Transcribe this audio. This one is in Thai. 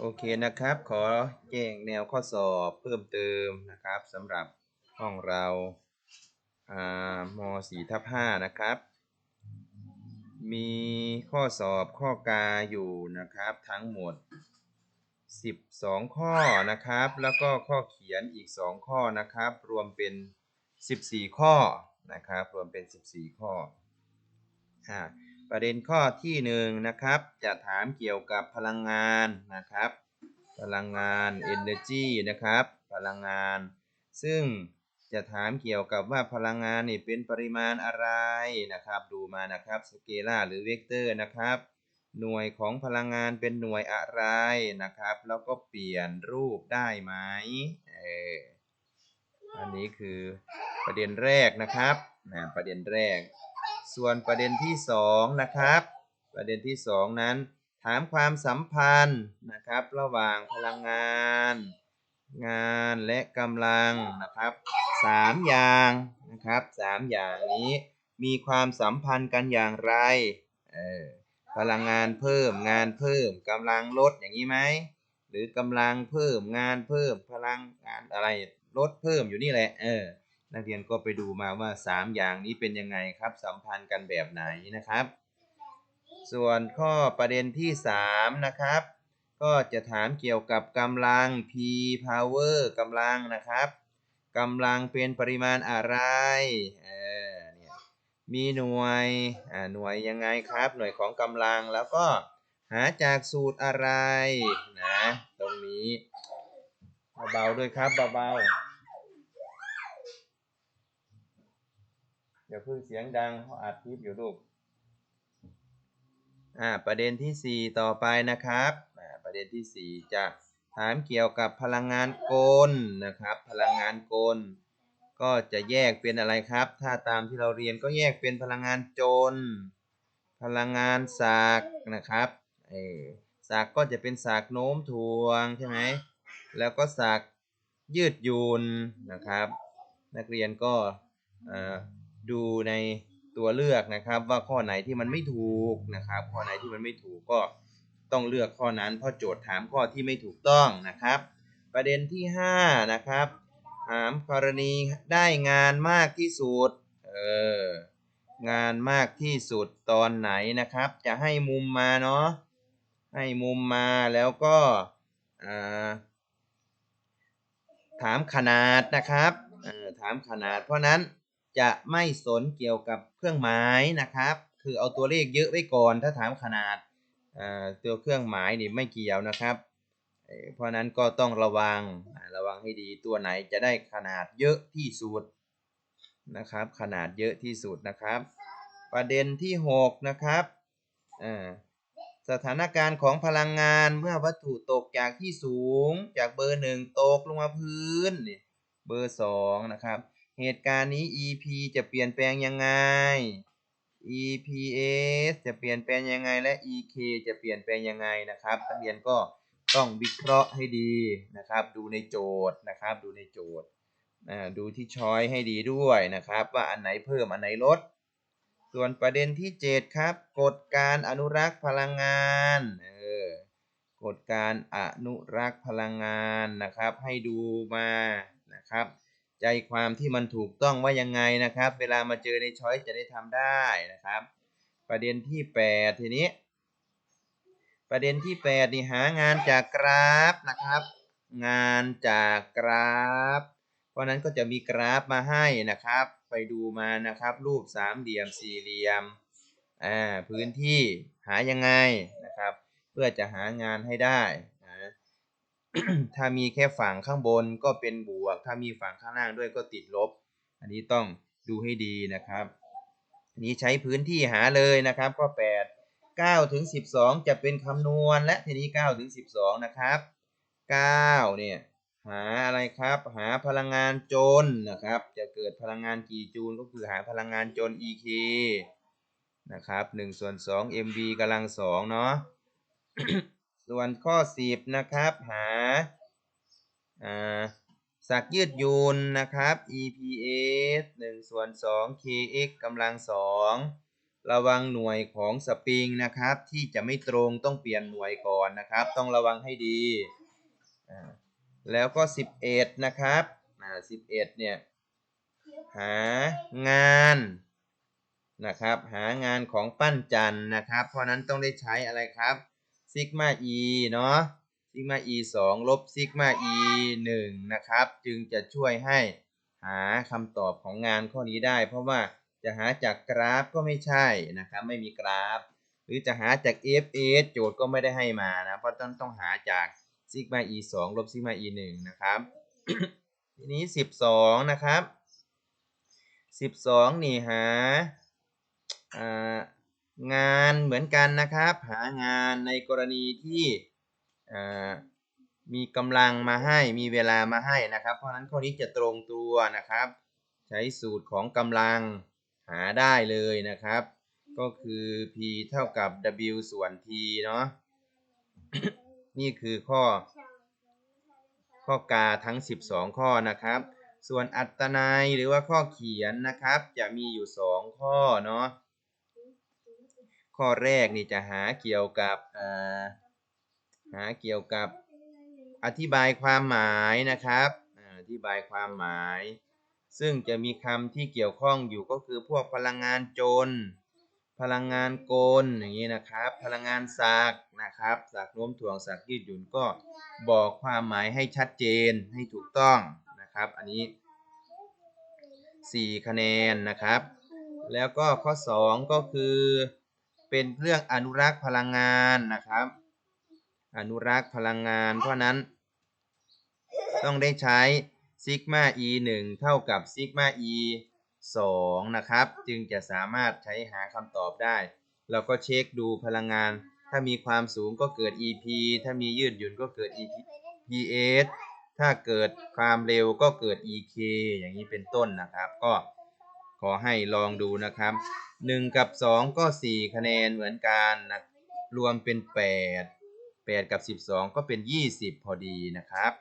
โอเคนะครับ ขอแจ้งแนวข้อสอบเพิ่มเติมนะครับสำหรับห้องเราอ่าม4ทับ5นะครับ มีข้อสอบข้อกาอยู่นะครับทั้งหมด 12 ข้อนะครับ แล้วก็ข้อเขียนอีก 2 ข้อนะครับ รวมเป็น 14 ข้อนะครับ รวมเป็น 14 ข้อ อ่าประเด็นข้อที่หนึ่งนะครับ จะถามเกี่ยวกับพลังงานนะครับ พลังงาน energy นะครับ พลังงาน ซึ่งจะถามเกี่ยวกับว่าพลังงานนี่เป็นปริมาณอะไรนะครับ ดูมานะครับสเกลาหรือเวกเตอร์นะครับ หน่วยของพลังงานเป็นหน่วยอะไรนะครับ แล้วก็เปลี่ยนรูปได้ไหมเอออันนี้คือประเด็นแรกนะครับนะประเด็นแรก ส่วนประเด็นที่สองนะครับ ประเด็นที่สองนั้น ถามความสัมพันธ์นะครับ ระหว่างพลังงาน งานและกำลังนะครับสามอย่างนะครับสามอย่างนี้มีความสัมพันธ์กันอย่างไรเออพลังงานเพิ่มงานเพิ่มกำลังลดอย่างนี้ไหมหรือกำลังเพิ่มงานเพิ่มพลังงานอะไรลดเพิ่มอยู่นี่แหละเออ นักเรียนก็ไปดูมาว่าสามอย่างนี้เป็นยังไงครับ สัมพันธ์กันแบบไหนนะครับ ส่วนข้อประเด็นที่สามนะครับ ก็จะถามเกี่ยวกับกำลัง P power กำลังนะครับกำลังเป็นปริมาณอะไรเออเนี่ยมีหน่วยอ่าหน่วยยังไงครับ หน่วยของกำลังแล้วก็หาจากสูตรอะไรนะ ตรงนี้เบาๆด้วยครับเบาๆ อย่าเพิ่งเสียงดังเขาอัดคลิปอยู่ลูกอ่าประเด็นที่ 4 ต่อไปนะครับอ่าประเด็นที่ 4 จะถามเกี่ยวกับพลังงานกลนะครับ พลังงานกลก็จะแยกเป็นอะไรครับ ถ้าตามที่เราเรียนก็แยกเป็นพลังงานจนพลังงานสากนะครับเออสากก็จะเป็นสากโน้มถ่วงใช่ไหมแล้วก็สากยืดยุ่นนะครับ นักเรียนก็อ่อ ดูในตัวเลือกนะครับ ว่าข้อไหนที่มันไม่ถูกนะครับ ข้อไหนที่มันไม่ถูกก็ต้องเลือกข้อนั้นเพราะโจทย์ถามข้อที่ไม่ถูกต้องนะครับ ประเด็นที่ 5 นะครับถามกรณีได้งานมากที่สุดเอองานมากที่สุดตอนไหนนะครับ จะให้มุมมาเนาะให้มุมมาแล้วก็ถามขนาดนะครับถามขนาดเพราะนั้น จะไม่สนเกี่ยวกับเครื่องหมายนะครับ คือเอาตัวเลขเยอะไว้ก่อน ถ้าถามขนาดตัวเครื่องหมายนี่ไม่เกี่ยวนะครับ เพราะนั้นก็ต้องระวังระวังให้ดีตัวไหนจะได้ขนาดเยอะที่สุดนะครับ ขนาดเยอะที่สุดนะครับ ประเด็นที่ 6 นะครับสถานการณ์ของพลังงานเมื่อวัตถุตกจากที่สูงจากเบอร์หนึ่งตกลงมาพื้น เบอร์สองนะครับ เหตุการณ์นี้ EP จะเปลี่ยนแปลงยังไง EPS จะเปลี่ยนแปลงยังไง และ EK จะเปลี่ยนแปลงยังไงนะครับนักเรียนก็ต้องวิเคราะห์ให้ดีนะครับ ดูในโจทย์นะครับ ดูในโจทย์อ่าดูที่ช้อยให้ดีด้วยนะครับ ว่าอันไหนเพิ่มอันไหนลด ส่วนประเด็นที่ 7 ครับ กฎการอนุรักษ์พลังงานเออกฎการอนุรักษ์พลังงานนะครับ ให้ดูมานะครับ ใจความที่มันถูกต้องว่ายังไงนะครับ เวลามาเจอในช้อยจะได้ทำได้นะครับ ประเด็นที่ 8 ทีนี้ ประเด็นที่ 8 นี่หางานจากกราฟนะครับ งานจากกราฟ เพราะนั้นก็จะมีกราฟมาให้นะครับ ไปดูมานะครับ รูปสามเหลี่ยมสี่เหลี่ยมอ่าพื้นที่หายังไงนะครับ เพื่อจะหางานให้ได้ ถ้ามีแค่ฝั่งข้างบนก็เป็นบวก ถ้ามีฝั่งข้างล่างด้วยก็ติดลบ อันนี้ต้องดูให้ดีนะครับอันนี้ใช้พื้นที่หาเลยนะครับข้อ8 9ถึง12 จะเป็นคำนวณและทีนี้9ถึง12 นะครับ9เนี่ยหาอะไรครับหาพลังงานจนนะครับ จะเกิดพลังงานกี่จูลก็คือหาพลังงานจน EK นะครับ1ส่วน2 MV กำลัง2เนาะ ส่วนข้อ 10 นะครับ หาอ่าสักยืดยุ่นนะครับ EPS 1ส่วน2 KX กำลัง 2 ระวังหน่วยของสปริงนะครับ ที่จะไม่ตรงต้องเปลี่ยนหน่วยก่อนนะครับ ต้องระวังให้ดี แล้วก็ 11 นะครับ11 เนี่ย หางานนะครับ หางานของปั้นจันนะครับ เพราะนั้นต้องได้ใช้อะไรครับ ซิกมาอีเนาะซิกมาอี2ลบซิกมาอี1นะครับ จึงจะช่วยให้หาคำตอบของงานข้อนี้ได้ เพราะว่าจะหาจากกราฟก็ไม่ใช่นะครับ ไม่มีกราฟ หรือจะหาจาก fs โจทย์ก็ไม่ได้ให้มานะเพราะต้องต้องหาจากซิกมา e 2ลบซิกมา e 1นะครับ ทีนี้ 12 นะครับ 12 นี่หาอ่า งานเหมือนกันนะครับ หางานในกรณีที่มีกำลังมาให้มีเวลามาให้นะครับ เพราะนั้นข้อนี้จะตรงตัวนะครับ ใช้สูตรของกำลังหาได้เลยนะครับ ก็คือ p เท่ากับ w ส่วน t เนาะนี่คือข้อ ข้อกาทั้ง 12 ข้อนะครับ ส่วนอัตนัยหรือว่าข้อเขียนนะครับ จะมีอยู่ 2 ข้อเนาะ ข้อแรกนี่จะหาเกี่ยวกับอ่าหาเกี่ยวกับอธิบายความหมายนะครับอธิบายความหมาย ซึ่งจะมีคำที่เกี่ยวข้องอยู่ก็คือพวกพลังงานจนพลังงานโกลอย่างนี้นะครับ พลังงานสักนะครับสักโน้มถ่วงสักยืดหยุ่นก็บอกความหมายให้ชัดเจนให้ถูกต้องนะครับ อันนี้ 4 คะแนนนะครับ แล้วก็ข้อ 2 ก็คือ เป็นเรื่องอนุรักษ์พลังงานนะครับ อนุรักษ์พลังงาน เพราะนั้น ต้องได้ใช้ซิกมา e 1เท่ากับซิกมา e 2นะครับ จึงจะสามารถใช้หาคำตอบได้ เราก็เช็คดูพลังงาน ถ้ามีความสูงก็เกิด EP ถ้ามียืดหยุ่นก็เกิด EPS ถ้าเกิดความเร็วก็เกิด EK อย่างนี้เป็นต้นนะครับ ก็ อให้ลองดูนะครับ 1 กับ 2 ก็ 4 คะแนนเหมือนกันนะรวมเป็น 8 8 กับ 12 ก็เป็น 20 พอดีนะครับ